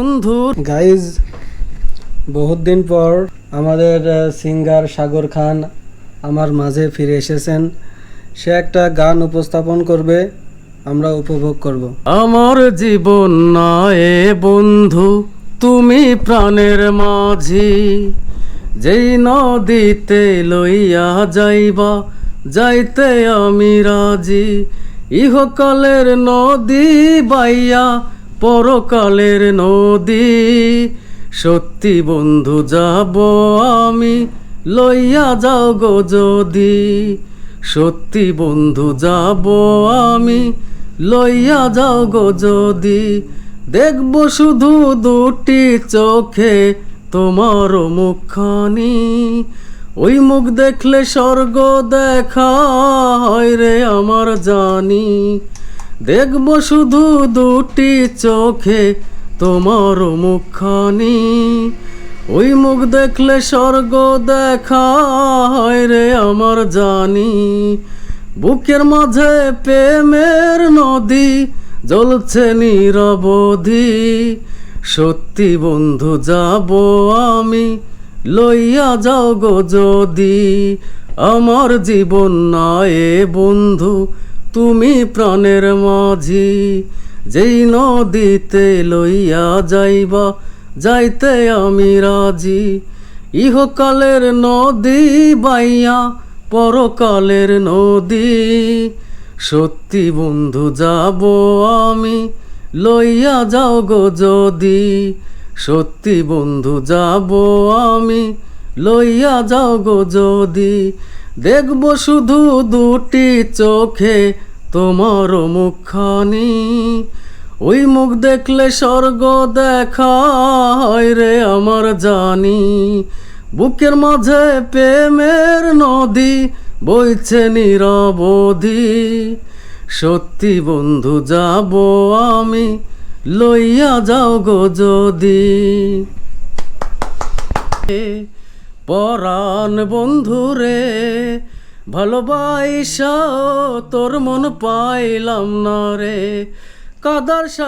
বন্ধু। গাইজ বহুত দিন পর আমাদের সিঙ্গার সাগর খান আমার মাঝে ফিরে এসেছেন। সে একটা গান উপস্থাপন করবে আমরা উপভোগ করব। আমার জীবন নয় বন্ধু তুমি প্রাণের মাঝি। যেই নদীতে লইয়া যাইবা যাইতে আমি রাজি। ইহকালের নদী বাইয়া পরকালের নদী, সত্যি বন্ধু, যাব আমি, লইয়া যাও গো যদি। সত্যি বন্ধু, যাব আমি, লইয়া যাও গো যদি। দেখব শুধু দুটি চোখে তোমার মুখখানি। ওই মুখ দেখলে স্বর্গ দেখা হয় রে আমার জানি। দেখব শুধু দুটি চোখে তোমার মুখখানি। ওই মুখ দেখলে স্বর্গ দেখা হয় রে আমার জানি। বুকের মাঝে প্রেমের নদী জ্বলছে নিরবধি। সত্যি বন্ধু, যাব আমি, লইয়া যাও গো যদি। আমার জীবন নয় বন্ধু তুমি প্রাণের মাঝি, যেই নদীতে লইয়া যাইবা, যাইতে আমি রাজি। ইহকালের নদী বাইয়া, পরকালের নদী। সত্যি বন্ধু, যাব আমি, লইয়া যাও গো যদি। সত্যি বন্ধু, যাব আমি, লইয়া যাও গো যদি। দেখব শুধু দুটি চোখে তোমার মুখখানি, ওই মুখ দেখলে স্বর্গ দেখা হয় রে আমার জানি। বুকের মাঝে প্রেমের নদী বইছে নিরবধি। সত্যি বন্ধু, যাব আমি, লইয়া যাও গো যদি। পরাণ বন্ধু রে ভালোবাসা তোর মন পাইলাম না রে। কাদার সাথে